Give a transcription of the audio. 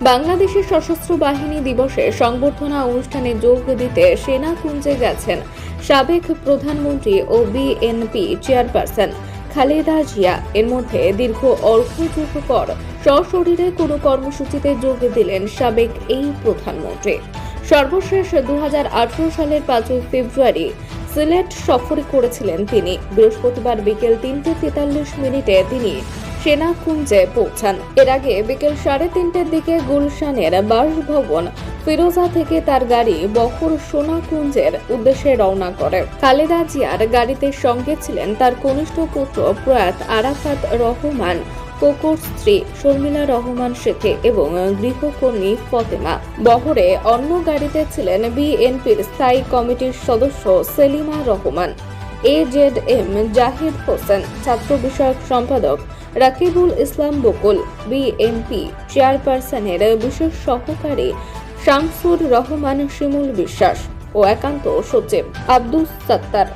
বাংলাদেশের সশস্ত্র বাহিনী দিবসে সংবর্ধনা অনুষ্ঠানে যোগ দিতে সেনা কুঞ্জে গেছেন সাবেক প্রধানমন্ত্রী ও বিএনপি চেয়ারপারসন খালেদা জিয়া। এর মধ্যে দীর্ঘ অর্ধযুগ পর সশরীরে কোনো কর্মসূচিতে যোগ দিলেন সাবেক এই প্রধানমন্ত্রী। সর্বশেষ দু হাজার আঠারো সালের পাঁচই ফেব্রুয়ারি সিলেট সফর করেছিলেন তিনি। বৃহস্পতিবার বিকেল তিনটে তেতাল্লিশ মিনিটে তিনি সেনাকুঞ্জে পৌঁছান। এর আগে বিকেল সাড়ে তিনটের দিকে গুলশানের বাসভবন ফিরোজা থেকে তার গাড়ি বহর সোনাকুঞ্জের উদ্দেশ্যে রওনা করে। খালেদা জিয়ার গাড়িতে সঙ্গে ছিলেন তার কনিষ্ঠ পুত্র প্রয়াত আরাফাত রহমান, কোকোর স্ত্রী শর্মিলা রহমান শেখে এবং গৃহকর্মী ফতেমা। বহরে অন্য গাড়িতে ছিলেন বিএনপির স্থায়ী কমিটির সদস্য Selima Rahman. A Z M Zahid Hossain, ছাত্র বিষয়ক সম্পাদক রাকিবুল ইসলাম বকুল বিএনপি চেয়ারপারসনের বিশেষ সহকারী শামসুর রহমান শিমুল বিশ্বাস ও একান্ত সচিব আব্দুল সাত্তার।